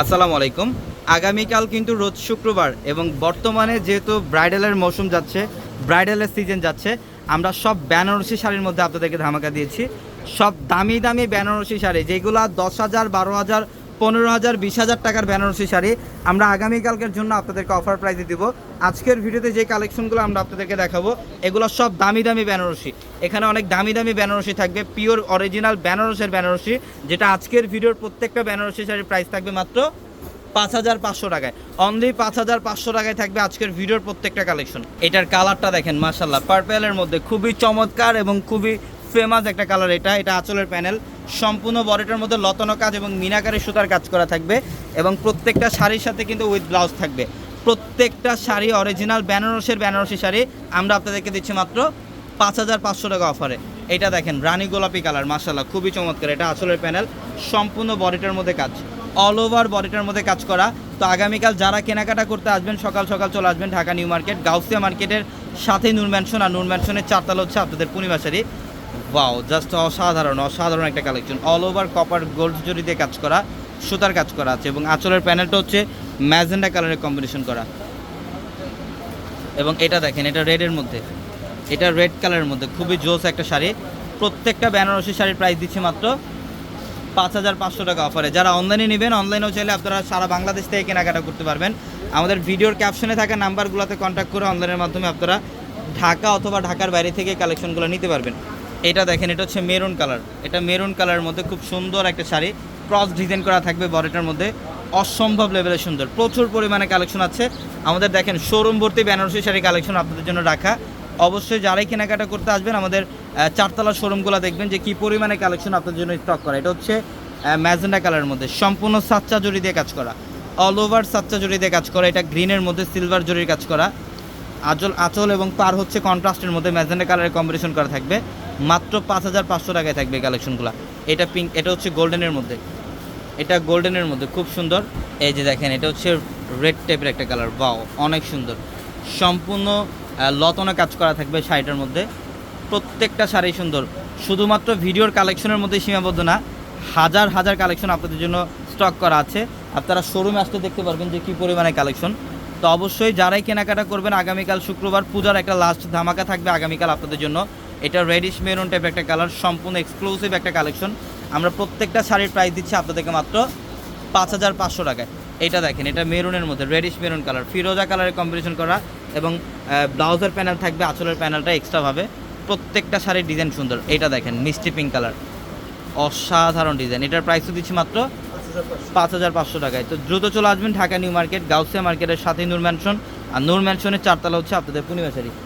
আসসালামু আলাইকুম। আগামীকাল কিন্তু রোজ শুক্রবার এবং বর্তমানে যেহেতু ব্রাইডালের মৌসুম যাচ্ছে, ব্রাইডালের সিজন যাচ্ছে, আমরা সব বেনারসি শাড়ির মধ্যে আপনাদেরকে ধামাকা দিয়েছি। সব দামি দামি বেনারসি শাড়ি, যেগুলো দশ হাজার, বারো হাজার পনেরো হাজার, বিশ হাজার টাকার বেনারসি শাড়ি আমরা আগামীকালকের জন্য আপনাদেরকে অফার প্রাইজে দিব। আজকের ভিডিওতে যে কালেকশনগুলো আমরা আপনাদেরকে দেখাবো, এগুলো সব দামি দামি বেনারসি এখানে অনেক দামি দামি বেনারসি থাকবে পিওর অরিজিনাল বেনারসের বেনারসি যেটা আজকের ভিডিওর প্রত্যেকটা বেনারসি শাড়ির প্রাইস থাকবে মাত্র পাঁচ হাজার পাঁচশো টাকায়। অনলি পাঁচ হাজার পাঁচশো টাকায় থাকবে আজকের ভিডিওর প্রত্যেকটা কালেকশন এটার কালারটা দেখেন মাসাল্লাহ পার্পেলের মধ্যে খুবই চমৎকার এবং খুবই ফেমাস একটা কালার এটা। এটা আঁচলের প্যানেল। সম্পূর্ণ বডিটার মধ্যে লতানো কাজ এবং মিনাকারি সুতার কাজ করা থাকবে এবং প্রত্যেকটা শাড়ির সাথে কিন্তু উইথ ব্লাউজ থাকবে। প্রত্যেকটা শাড়ি অরিজিনাল বেনারসের বেনারসি শাড়ি। আমরা আপনাদেরকে দিচ্ছি মাত্র পাঁচ হাজার পাঁচশো টাকা অফারে। এটা দেখেন, রানী গোলাপি কালার মাসাল্লাহ খুবই চমৎকার। এটা আঁচলের প্যানেল। সম্পূর্ণ বডিটার মধ্যে কাজ। অল ওভার বডিটার মধ্যে কাজ করা। তো আগামীকাল যারা কেনাকাটা করতে আসবেন, সকাল সকাল চলে আসবেন ঢাকা নিউ মার্কেট, গাউসিয়া মার্কেটের সাথে নূর ম্যানশন আর নূর ম্যানশনের চারতলা হচ্ছে আপনাদের পূর্ণিমা শাড়ি। ওয়াও জাস্ট অসাধারণ অসাধারণ একটা collection all over copper gold zari দিয়ে কাজ করা, সুতার কাজ করা আছে এবং আঁচলের প্যানেলটা হচ্ছে ম্যাজেন্ডা কালারের কম্বিনেশন করা। এবং এটা দেখেন, এটা রেডের মধ্যে। এটা রেড কালারের মধ্যে, খুবই জোস একটা শাড়ি। প্রত্যেকটা বেনারসি শাড়ির প্রাইস দিচ্ছে মাত্র পাঁচ হাজার পাঁচশো টাকা অফারে যারা অনলাইনে নেবেন অনলাইনেও চাইলে আপনারা সারা বাংলাদেশ থেকে কেনাকাটা করতে পারবেন। আমাদের ভিডিওর ক্যাপশনে থাকা নাম্বারগুলোতে কন্ট্যাক্ট করে অনলাইনের মাধ্যমে আপনারা ঢাকা অথবা ঢাকার বাইরে থেকে কালেকশনগুলো নিতে পারবেন। এটা দেখেন, এটা হচ্ছে মেরুন কালার। এটা মেরুন কালারের মধ্যে খুব সুন্দর একটা শাড়ি। ক্রস ডিজাইন করা থাকবে বডিটার মধ্যে। অসম্ভব লেভেলের সুন্দর। প্রচুর পরিমাণে কালেকশন আছে। আমাদের দেখেন শোরুম ভর্তি বেনারসি শাড়ি কালেকশন আপনাদের জন্য রাখা। অবশ্যই যারাই কেনাকাটা করতে আসবেন, আমাদের চারতলা শোরুমগুলো দেখবেন যে কি পরিমাণে কালেকশন আপনাদের জন্য স্টক করা। এটা হচ্ছে ম্যাজেন্ডা কালারের মধ্যে। সম্পূর্ণ সাচ্চা জড়ি দিয়ে কাজ করা। অল ওভার সাচ্চা জড়ি দিয়ে কাজ করা। এটা গ্রিনের মধ্যে সিলভার জরির কাজ করা। আচল আচল এবং পার হচ্ছে কন্ট্রাস্টের মধ্যে ম্যাজেন্ডা কালারের কম্বিনেশন করা থাকবে। মাত্র পাঁচ হাজার পাঁচশো টাকায় থাকবে কালেকশনগুলো। এটা পিঙ্ক এটা হচ্ছে গোল্ডেনের মধ্যে। এটা গোল্ডেনের মধ্যে, খুব সুন্দর। এই যে দেখেন, এটা হচ্ছে রেড টাইপের একটা কালার বাও অনেক সুন্দর। সম্পূর্ণ লতনে কাজ করা থাকবে শাড়িটার মধ্যে। প্রত্যেকটা শাড়ি সুন্দর। শুধুমাত্র ভিডিওর কালেকশনের মধ্যে সীমাবদ্ধ না, হাজার হাজার কালেকশন আপনাদের জন্য স্টক করা আছে। আপনারা শোরুমে আসতে দেখতে পারবেন যে কী পরিমাণে কালেকশন তো অবশ্যই যারাই কেনাকাটা করবেন, আগামীকাল শুক্রবার পূজার একটা লাস্ট ধামাকা থাকবে আগামীকাল আপনাদের জন্য। এটা রেডিশ মেরুন টাইপ একটা কালার সম্পূর্ণ এক্সক্লুসিভ একটা কালেকশন আমরা প্রত্যেকটা শাড়ির প্রাইস দিচ্ছি আপনাদেরকে মাত্র পাঁচ হাজার পাঁচশো টাকায়। এটা দেখেন, এটা মেরুনের মধ্যে রেডিশ মেরুন কালার ফিরোজা কালারের কম্বিনেশন করা এবং ব্লাউজের প্যানেল থাকবে, আঁচলের প্যানেলটা এক্সট্রাভাবে প্রত্যেকটা শাড়ির ডিজাইন সুন্দর। এটা দেখেন মিষ্টি পিঙ্ক কালার অসাধারণ ডিজাইন এটার প্রাইসও দিচ্ছি মাত্র পাঁচ হাজার পাঁচশো টাকায়। তো দ্রুত চলে আসবেন ঢাকা নিউ মার্কেট, গাউসিয়া মার্কেটের সাথে নূর ম্যানশন আর নূর ম্যানশনের চারতলা হচ্ছে আপনাদের পূর্ণিমা শাড়ি। তো